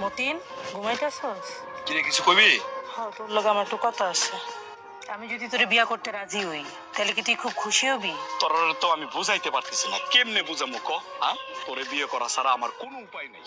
মতিন ঘুমাইতেছস? কিরে কিছু কইবি? হ্যাঁ তোর লগে আমার একটু কথা আছে। আমি যদি তোরে বিয়া করতে রাজি হই তাহলে কি তুই খুব খুশি হবি? তোর তো আমি বুঝাইতে পারতেছি না। কেমনে বুঝামু ক? হ্যাঁ? তোরে বিয়ে করা ছাড়া আমার কোনো উপায় নেই।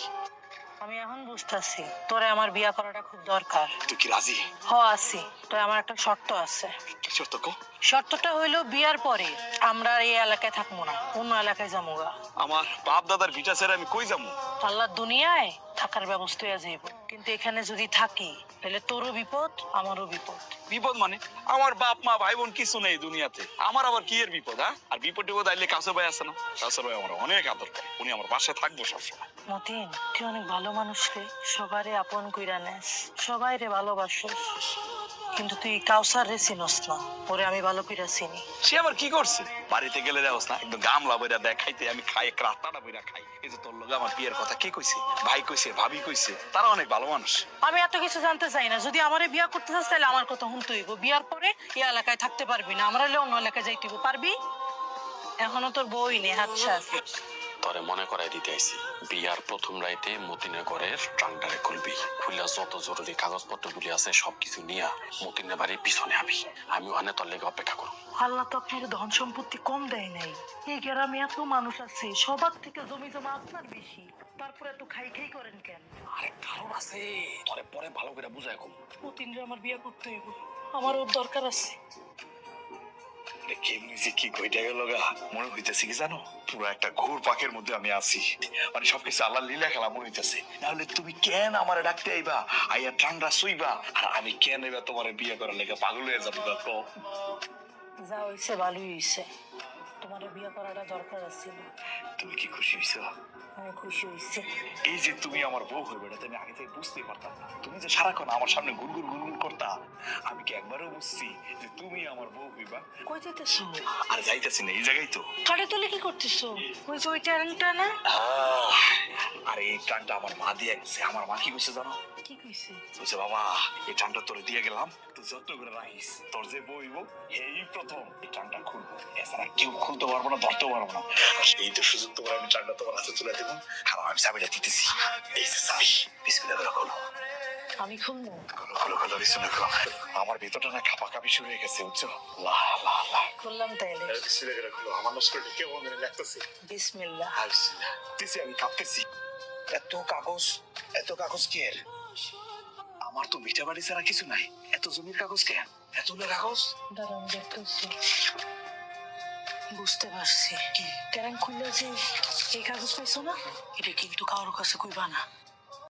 আমি এখন বুঝতাছি তোরে আমার বিয়া করাটা খুব দরকার। তুই কি রাজি? হ আছি। তোর আমার একটা শর্ত আছে। কি শর্ত ক? শর্তটা হইল বিয়ার পরে আমরা এই এলাকায় থাকব না অন্য এলাকায় যাব আমার বাপ দাদার ভিটা ছেড়ে আমি কই যাব আল্লাহর দুনিয়ায়? থাকার ব্যবস্থা আছে যাইব কিন্তু এখানে যদি থাকি তাহলে তোরও বিপদ আমারও বিপদ। বিপদ মানে? আমার বাপ মা ভাই বোন কিছু নেই দুনিয়াতে। আমার আবার কি এর বিপদ হ্যাঁ? আর বিপদ টিপদ আইলে কাছে ভাই আছে না? কাছে ভাই আমার অনেক আদর করে। উনি আমার পাশে থাকব সবসময়। মতিন তুই অনেক ভালো মানুষ রে। সবারে আপন কইরা নেস। সবাই রে ভালোবাসস। কিন্তু তুই কাউসার রে চিনস না ওরে আমি ভালো কইরা চিনি। সে আবার কি করছে? বাড়িতে গেলে যাওস না একদম গামলা বইরা দেখাইতে আমি খাই এক বইরা খাই। এই যে তোর লগে আমার বিয়ের কথা কে কইছে? ভাই কইছে ভাবি কইছে তারা অনেক ভালো মানুষ। আমি এত কিছু জানতে চাই না যদি আমারে বিয়া করতে চাস তাহলে আমার কথা শুনতে হইব। বিয়ার পরে এই এলাকায় থাকতে পারবি না আমরা হলে অন্য এলাকায় যাইতে। পারবি? এখনও তোর বই নেই আচ্ছা তরে মনে করাই দিতে আইছি। বিয়ার প্রথম রাইতে মতিনের ঘরের ট্রাঙ্কটারে খুলবি। খুললে যত জরুরি কাগজপত্র গুলি আছে সবকিছু নিয়া মতিনের বাড়ির পিছনে আবি। আমি ওখানে তোর লেগে অপেক্ষা করব আল্লাহ তো আপনার ধন সম্পত্তি কম দেয় নাই। এই গ্রামে এত মানুষ আছে সবার থেকে জমি জমা আপনার বেশি। তারপরে এত খাই খাই করেন কেন? আরে কারণ আছে। তোরে পরে ভালো করে বুঝাই কম। আমার বিয়ে করতে হইব। আমার ওর দরকার আছে। কেমনি যে কি কইটা গেল গা মনে হইতেছে কি জানো? পুরো একটা ঘোর পাকের মধ্যে আমি আছি। মানে সবকিছু আল্লাহ লীলা খেলা মনে হইতেছে। নাহলে তুমি কেন আমার ডাকতে আইবা? আইয়া টাংরা শুইবা? আর আমি কেন এবার তোমার বিয়ে করার লেগে পাগল হয়ে যাব গা? তো যা হইছে, ভালোই হইছে। তোমার বিয়ে করাটা দরকার আছে তুমি কি খুশি হইছো? আমি খুশি হইছে। এই যে তুমি আমার বউ হইবে এটা আমি আগে থেকে বুঝতেই পারতাম না। তুমি যে সারাক্ষণ আমার সামনে গুনগুন গুনগুন করতা আমি কি একবারও বুঝছি যে তুমি আমার বউ হইবা? কই যেতেছো আর যাইতেছি না এই জায়গায় তো। কাটে তুলে কি করতেছো? ওই যে ওই ট্যারেন্টটা না? আরে এই টানটা আমার মা দিয়ে গেছে। আমার মা কি কইছে জানো? কি কইছে? বলছে বাবা এই টানটা তোরে দিয়ে গেলাম। তুই যত্ন করে রাখিস। তোর যে বইব এই প্রথম। এই টানটা খুলবো। এছাড়া কেউ খুলতে পারব না ধরতে পারব না। সেই তো সুযোগ তোমার আমি টানটা তোমার হাতে তুলে দেবো। আর আমি চাবিটা দিতেছি। এই যে চাবি বিসমিল্লাহ করে আমি খুলবো খোলো খোলো খোলো বিসমিল্লাহ খোলো আমার ভিতরটা না কাপা শুরু হয়ে গেছে বুঝছ? লা লা লা খুললাম তাইলে। বিসমিল্লাহ করে আমার নষ্ট কেমন জানি লাগতেছে বিসমিল্লাহ। আর বিসমিল্লাহ। দিছি আমি কাঁপতেছি। এত কাগজ এত কাগজ কি এর আমার তো ভিটা বাড়ি ছাড়া কিছু নাই। এত জমির কাগজ কেন? এত কাগজ? দাঁড়ান দেখতেছি। বুঝতে পারছি। কেন খুললে যে এই কাগজ পাইছো না? এটা কিন্তু কারোর কাছে কইবা না।